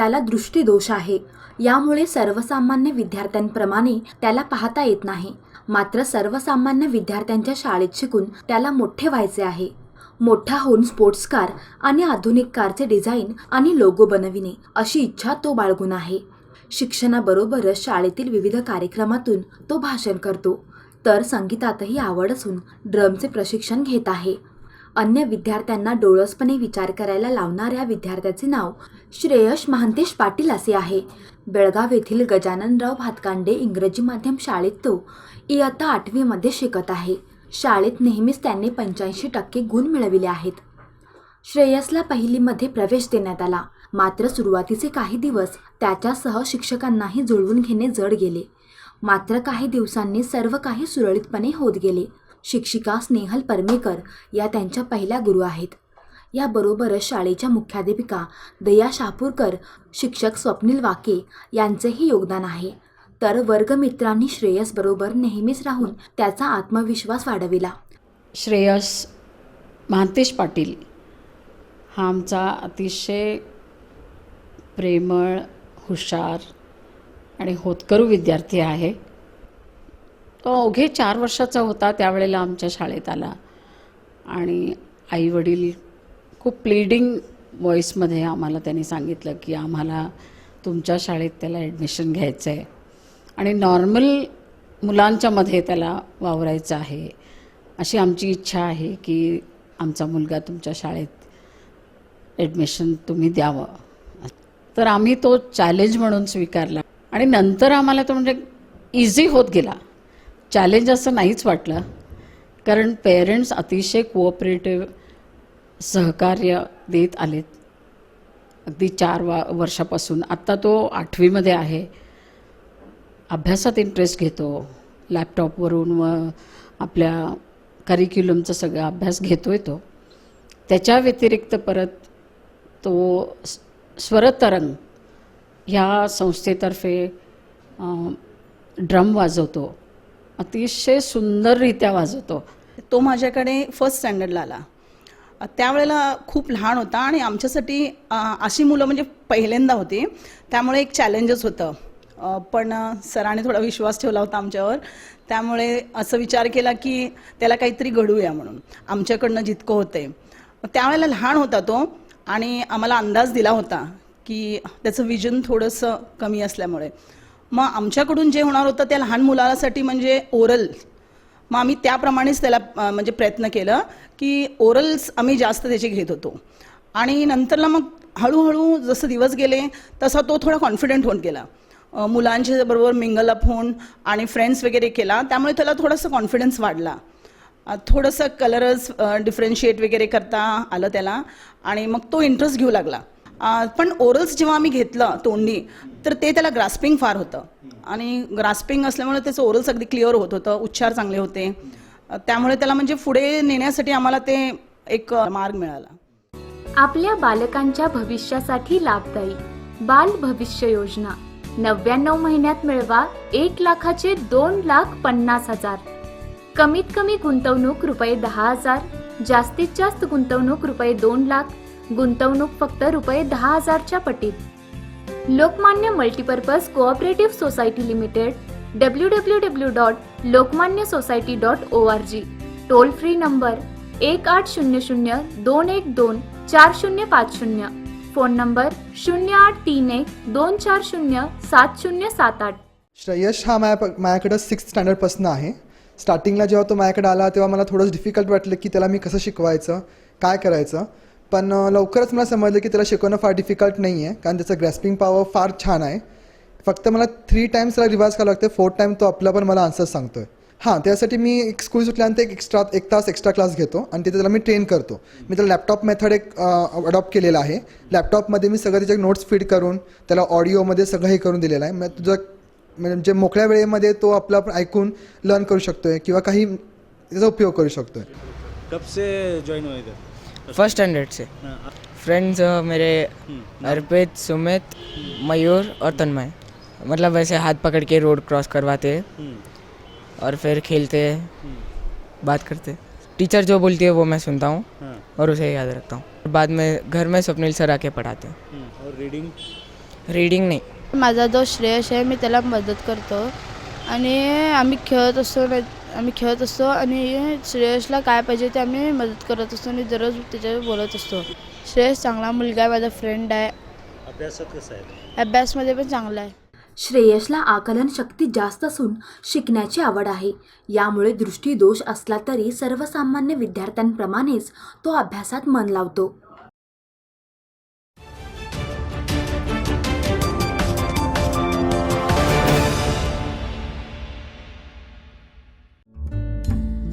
त्याला दृष्टीदोष आहे. यामुळे सर्वसामान्य विद्यार्थ्यांप्रमाणे त्याला पाहता येत नाही. मात्र सर्वसामान्य विद्यार्थ्यांच्या शाळेत शिकून त्याला मोठे व्हायचे आहे. मोठा होऊन स्पोर्ट्स कार आणि आधुनिक कारचे डिझाईन आणि लोगो बनविणे अशी इच्छा तो बाळगून आहे. शिक्षणाबरोबरच शाळेतील विविध कार्यक्रमातून तो भाषण करतो. तर संगीतातही आवड असून ड्रमचे प्रशिक्षण घेत आहे. अन्य विद्यार्थ्यांना डोळसपणे विचार करायला लावणाऱ्या विद्यार्थ्याचे नाव श्रेयश महांतेश पाटील असे आहे. बेळगाव येथील गजाननराव भातकांडे इंग्रजी माध्यम शाळेत तो इयत्ता आठवीमध्ये शिकत आहे. शाळेत नेहमीच त्यांनी पंच्याऐंशी टक्के गुण मिळविले आहेत. श्रेयसला पहिलीमध्ये प्रवेश देण्यात आला. मात्र सुरुवातीचे काही दिवस त्याच्यासह शिक्षकांनाही जुळवून घेणे जड गेले. मात्र काही दिवसांनी सर्व काही सुरळीतपणे होत गेले. शिक्षिका स्नेहल परमेकर या त्यांच्या पहिल्या गुरु आहेत. याबरोबरच शाळेच्या मुख्याध्यापिका दया शापूरकर शिक्षक स्वप्नील वाके यांचेही योगदान आहे. तर वर्गमित्रांनी श्रेयसबरोबर नेहमीच राहून त्याचा आत्मविश्वास वाढविला. श्रेयस महांतेश पाटील हा आमचा अतिशय प्रेमळ हुशार आणि होतकरू विद्यार्थी आहे. तो अवघे चार वर्षाचा होता त्यावेळेला आमच्या शाळेत आला. आणि आईवडील खूप प्लीडिंग व्हॉईसमध्ये आम्हाला त्यांनी सांगितलं की आम्हाला तुमच्या शाळेत त्याला ॲडमिशन घ्यायचं आहे आणि नॉर्मल मुलांच्यामध्ये त्याला वावरायचं आहे. अशी आमची इच्छा आहे की आमचा मुलगा तुमच्या शाळेत ॲडमिशन तुम्ही द्यावं. तर आम्ही तो चॅलेंज म्हणून स्वीकारला. आणि नंतर आम्हाला तो म्हणजे इझी होत गेला. चॅलेंज असं नाहीच वाटलं. कारण पेरेंट्स अतिशय कोऑपरेटिव्ह सहकार्य देत आलेत. अगदी चार वा वर्षापासून. आत्ता तो आठवीमध्ये आहे. अभ्यासात इंटरेस्ट घेतो. लॅपटॉपवरून व आपल्या करिक्युलमचा सगळा अभ्यास घेतो आहे तो. त्याच्या व्यतिरिक्त परत तो स्वरतरंग ह्या संस्थेतर्फे ड्रम वाजवतो. अतिशय सुंदररित्या वाजवतो. तो माझ्याकडे फर्स्ट स्टँडर्डला आला. त्यावेळेला खूप लहान होता आणि आमच्यासाठी अशी मुलं म्हणजे पहिल्यांदा होती. त्यामुळे एक चॅलेंजच होतं. पण सरांनी थोडा विश्वास ठेवला होता आमच्यावर. त्यामुळे असं विचार केला की त्याला काहीतरी घडूया म्हणून. आमच्याकडनं जितकं होतंय. मग त्यावेळेला लहान होता तो आणि आम्हाला अंदाज दिला होता की त्याचं विजन थोडंसं कमी असल्यामुळे. मग आमच्याकडून जे होणार होतं त्या लहान मुलासाठी म्हणजे ओरल. मग आम्ही त्याप्रमाणेच त्याला म्हणजे प्रयत्न केलं की ओरल्स आम्ही जास्त त्याचे घेत होतो. आणि नंतरला मग हळूहळू जसं दिवस गेले तसा तो थोडा कॉन्फिडंट होऊन गेला. मुलांच्या बरोबर मिंगल अप होऊन आणि फ्रेंड्स वगैरे केला त्यामुळे त्याला थोडंसं कॉन्फिडन्स वाढला. थोडंसं कलरच डिफरन्शिएट वगैरे करता आलं त्याला आणि मग तो इंटरेस्ट घेऊ लागला. पण ओरल्स जेव्हा आम्ही घेतलं तोंडी तर ते त्याला ग्रास्पिंग फार होतं. आणि ग्रास्पिंग असल्यामुळे त्याचं ओरल्स अगदी क्लिअर होत होतं उच्चार चांगले होते. त्यामुळे त्याला म्हणजे पुढे नेण्यासाठी आम्हाला ते एक मार्ग मिळाला. आपल्या बालकांच्या भविष्यासाठी लाभदायी बाल भविष्य योजना. नव्याण्णव महिन्यात मिळवा एक लाखाचे दोन लाख पन्नास हजार. कमीत कमी गुंतवणूक रुपये दहा हजार जास्तीत जास्त गुंतवणूक रुपये दोन लाख गुंतवणूक फक्त रुपये दहा हजारच्या पटीत. Lokmanya multipurpose cooperative society limited W W W dot Lokmanya society dot O R G toll free number एक आठ शून्य शून्य दोन एक दोन चार शून्य पाच शून्य. फोन नंबर शून्य आठ तीन एक दोन चार शून्य सात शून्य सात आठ. श्रेयश हा माझ्या माझ्याकडं सिक्स्थ स्टँडर्डपासून आहे. स्टार्टिंगला जेव्हा तो माझ्याकडे आला तेव्हा मला थोडंसं डिफिकल्ट वाटलं की त्याला मी कसं शिकवायचं काय करायचं. पण लवकरच मला समजलं की त्याला शिकवणं फार डिफिकल्ट नाही आहे कारण त्याचं ग्रॅस्पिंग पॉवर फार छान आहे. फक्त मला थ्री टाईम्स त्याला रिवाज करावं लागतं फोर्थ टाईम तो आपला पण मला आन्सर सांगतोय. हां त्यासाठी मी एक स्कूल सुटल्यानंतर एक एक्स्ट्रा एक तास एक्स्ट्रा क्लास घेतो आणि तिथे त्याला मी ट्रेन करतो. मी त्याला लॅपटॉप मेथड एक अडॉप्ट केलेला आहे. लॅपटॉपमध्ये मी सगळं त्याच्या नोट्स फीड करून त्याला ऑडिओमध्ये सगळं हे करून दिलेलं आहे. मग तुझं म्हणजे मोकळ्या वेळेमध्ये तो आपला आपण ऐकून लर्न करू शकतोय किंवा काही त्याचा उपयोग करू शकतोय. कब से ज्वाइन फर्स्ट स्टैंडर्ड से। फ्रेंड्स मेरे अर्पित सुमित मयूर और तन्मय। मतलब वैसे हाथ पकड़ के रोड क्रॉस करवाते। हैं और फिर खेलते हैं बात करते। हैं टीचर जो बोलती है वो मैं सुनता हूँ और उसे याद रखता हूँ। बाद में घर में स्वप्निल सर आके पढ़ाते हैं। और रीडिंग रीडिंग नाही। माझा जो श्रेयश आहे मी त्याला मदत करतो. आणि आम्ही खेळत असतो आम्ही खेळत असतो आणि श्रेयसला काय पाहिजे ते आम्ही मदत करत असतो आणि दररोज त्याच्यावर बोलत असतो. श्रेयस चांगला मुलगा आहे माझा फ्रेंड आहे. अभ्यासात कसं आहे? अभ्यासमध्ये पण चांगला आहे. श्रेयसला आकलन शक्ती जास्त असून शिकण्याची आवड आहे. यामुळे दृष्टीदोष असला तरी सर्वसामान्य विद्यार्थ्यांप्रमाणेच तो अभ्यासात मन लावतो.